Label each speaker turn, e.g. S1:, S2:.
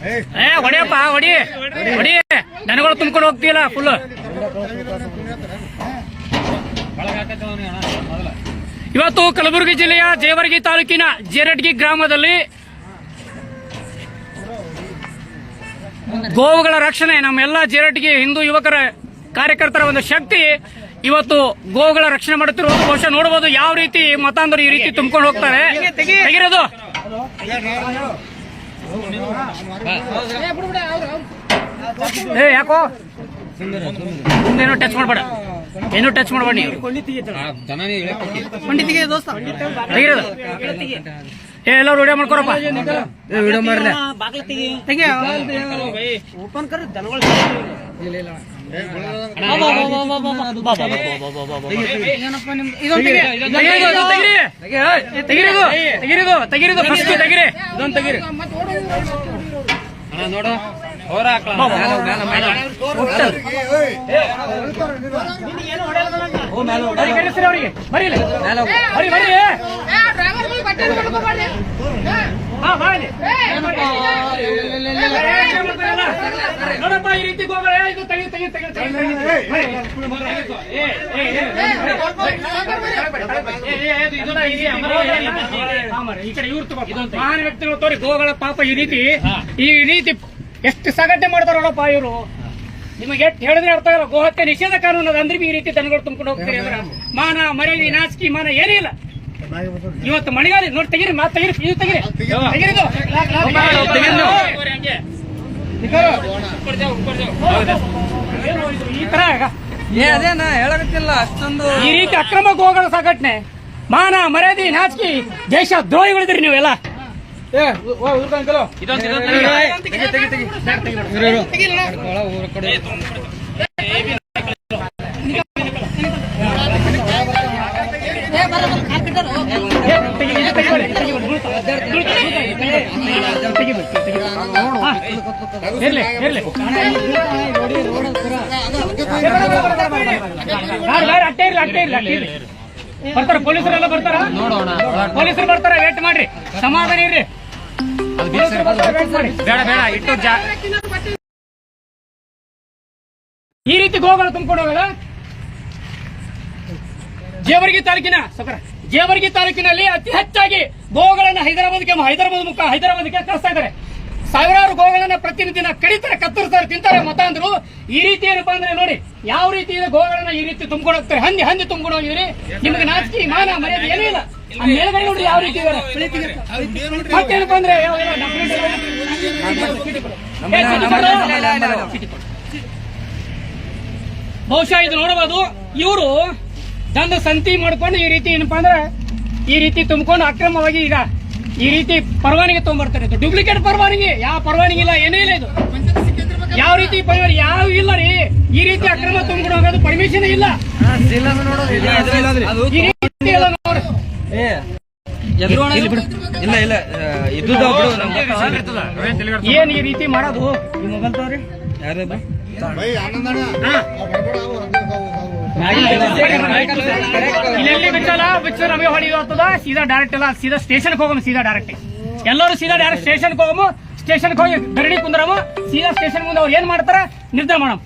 S1: ಏ, ಹೊಡಿಯಪ್ಪ, ಹೊಡಿ. ಹೊಡಿ. ದನಗಳು ತುಂಬ್ಕೊಂಡು ಹೋಗ್ತೀಯಲ್ಲ ಫುಲ್ ಇವತ್ತು ಕಲಬುರಗಿ ಜಿಲ್ಲೆಯ ಜೇವರ್ಗಿ ತಾಲೂಕಿನ ಜೇರಡ್ಗಿ ಗ್ರಾಮದಲ್ಲಿ ಗೋವುಗಳ ರಕ್ಷಣೆ ನಮ್ಮೆಲ್ಲ ಜೇರಡ್ಗಿ ಹಿಂದೂ ಯುವಕರ ಕಾರ್ಯಕರ್ತರ ಒಂದು ಶಕ್ತಿ ಇವತ್ತು ಗೋವುಗಳ ರಕ್ಷಣೆ ಮಾಡುತ್ತಿರುವುದು ಬಹುಶಃ ನೋಡಬಹುದು. ಯಾವ ರೀತಿ ಮತಾಂಧರು ಈ ರೀತಿ ತುಂಬಿಕೊಂಡು ಹೋಗ್ತಾರೆ? ತೆಗಿರೋದು ಏ ಯಾಕೋ? ಮುಂದೇನೋ ಟಚ್ ಮಾಡಬೇಡ. ಏನು ಟಚ್ ಮಾಡಬೇಡ ನೀವು. ತೆಗಿರೋದು. ಏ ಎಲ್ಲರೂ ವಿಡಿಯೋ ಮಾಡ್ಕೊರಪ್ಪ ವಿಡಿಯೋ ಮಾಡ್ರೆ
S2: ಓಪನ್ ಕರ್ ದನಗಳು
S1: ತೆಗಿರೋದು ಫಸ್ಟ್ ತೆಗಿರಿ ಇದೊಂದು ತೆಗಿರಿ
S3: ನೋಡು ಹೋರ
S1: ಬರೀ ನೋಡಪ್ಪ ಈ ರೀತಿ ವ್ಯಕ್ತಿಗಳು ತೋರಿ ಗೋಗಳ ಪಾಪ ಈ ರೀತಿ ಈ ರೀತಿ ಎಷ್ಟು ಸಗಟ್ಟೆ ಮಾಡ್ತಾರ ನೋಡಪ್ಪ ಇವರು ನಿಮಗೆ ಎಷ್ಟು ಹೇಳಿದ್ರೆ ಅರ್ಥ ಆಗಲ್ಲ ಗೋಹತ್ಯೆ ನಿಷೇಧ ಕಾನೂನು ಅದ ಅಂದ್ರೆ ಈ ರೀತಿ ದನಗಳು ತುಂಬಿಕೊಂಡು ಹೋಗ್ತೀರಿ ಮಾನ ಮರ್ಯಾದೆ ನಾಚಿಕೆ ಮಾನ ಏನೇ ಇಲ್ಲ. ಇವತ್ತು ಮಣಿಗಾಲಿ ನೋಡಿ ತೆಗಿರಿ ಮಾತು ತೆಗಿರಿ ಇದು ತೆಗಿರಿ ತೆಗಿರಿ ಇದು. ತೆಗಿರಿ ನೀವು. ಹಂಗೆ. ಏನು ಈ ತರ
S2: ಅದೇನ ಹೇಳಕತ್ತಿಲ್ಲ ಅಷ್ಟೊಂದು
S1: ಈ ರೀತಿ ಅಕ್ರಮ ಗೋಗಳ ಸಂಘಟನೆ ಮಾನ ಮರ್ಯಾದಿ ನಾಚಿಕೆ ದೇಶ ದ್ರೋಹಿಗಳಿದ್ರಿ ನೀವೆಲ್ಲ ಇರ್ಲಿ ಅಟ್ಟೆ ಇರ್ಲಿ ಅಟ್ಟೇ ಇರ್ಲಿ ಇರ್ಲಿ ಬರ್ತಾರ ಪೊಲೀಸರೆಲ್ಲ ಬರ್ತಾರ ಪೊಲೀಸರು ಬರ್ತಾರ ವೇಟ್ ಮಾಡ್ರಿ ಸಮಾಧಾನ ಇರ್ರಿ ಬೇಡ ಬೇಡ ಇಟ್ಟು ಈ ರೀತಿ ಗೋಗಳು ತುಂಬಿಕೊಂಡು ಹೋಗಲ್ಲ ಜೇವರ್ಗಿ ತಾಲೂಕಿನ ಸಕರ, ಜೇವರ್ಗಿ ತಾಲೂಕಿನಲ್ಲಿ ಅತಿ ಹೆಚ್ಚಾಗಿ ಗೋಗಳನ್ನ ಹೈದರಾಬಾದ್ಗೆ ಹೈದರಾಬಾದ್ ಮುಖ, ಹೈದರಾಬಾದ್ಗೆ ಕಳಿಸ್ತಾ ಇದ್ದಾರೆ. ಸಾವಿರಾರು ಗೋಗಳನ್ನ ಪ್ರತಿನಿಧಿನ ಕಡಿತಾರೆ ಕತ್ತರಿಸ್ತಾರೆ, ತಿಂತಾರೆ ಮತಾಂಧರು ಈ ರೀತಿ ಏನಪ್ಪಾ ಅಂದ್ರೆ ನೋಡಿ, ಯಾವ ರೀತಿ ಗೋಗಳನ್ನ ಈ ರೀತಿ ತುಂಬಿಕೊಂಡು ಹೋಗ್ತಾರೆ ಹಂದಿ ಹಂದಿ ತುಂಬಿಕೊಂಡು ಹೋಗಿದ್ರಿ ನಿಮಗೆ ನಾಚಿಕೆ, ಮಾನ, ಮರ್ಯಾದೆ ಏನೂ ಇಲ್ಲ. ಮೇಲ್ಗಡೆ ನೋಡಿ ಯಾವ ರೀತಿ ಮತ್ತೇನಪ್ಪ ಅಂದ್ರೆ. ಬಹುಶಃ ಇದು ನೋಡಬಹುದು ಇವರು ದಂಡ ಸಂತಿ ಮಾಡ್ಕೊಂಡು ಈ ರೀತಿ ಏನಪ್ಪಾ ಅಂದ್ರೆ ಈ ರೀತಿ ತುಂಬಿಕೊಂಡು ಅಕ್ರಮವಾಗಿ ಈಗ ಈ ರೀತಿ ಪರವಾನಗಿ ತಗೊಂಡ್ಬರ್ತಾರೆ ಇದು ಡೂಪ್ಲಿಕೇಟ್ ಪರವಾನಗಿ. ಯಾವ ಪರವಾನಗಿ ಇಲ್ಲ ಏನೇ ಇಲ್ಲ ಇದು. ಯಾವ ರೀತಿ ಯಾವ ಇಲ್ಲ ರೀ. ಈ ರೀತಿ ಅಕ್ರಮ ತುಂಬಿಕೊಂಡು ಹೋಗೋದು ಪರ್ಮಿಷನ್ ಇಲ್ಲ. ಈ ರೀತಿ
S2: ಇಲ್ಲ ಇದು
S1: ಏನ್ ಈ ರೀತಿ ಮಾಡೋದು?
S2: ಈ ಮೊಬೈಲ್ ತಗೋರಿ. ಯಾರು
S1: ಇಲ್ಲೆಲ್ಲಿ ಬಿಟ್ಟಲ್ಲ ಬಿಚ್ಚ ನಮಗೆ ಹೊಡಿ ಆಗ್ತದ ಸೀದಾ ಡೈರೆಕ್ಟ್ ಅಲ್ಲ ಸೀದಾ ಸ್ಟೇಷನ್ಗೆ ಹೋಗೋಣ ಸೀದಾ ಡೈರೆಕ್ಟ್ ಎಲ್ಲರೂ ಸೀದಾ ಡೈರೆಕ್ಟ್ ಸ್ಟೇಷನ್ ಹೋಗಮ್ಮ ಸ್ಟೇಷನ್ ಹೋಗಿ ಧರಣಿ ಕುಂದ್ರಮ್ಮ, ಸೀದಾ ಸ್ಟೇಷನ್ ಮುಂದೆ ಅವ್ರು ಏನ್ ಮಾಡ್ತಾರ, ನಿರ್ಧಾರ ಮಾಡಮ್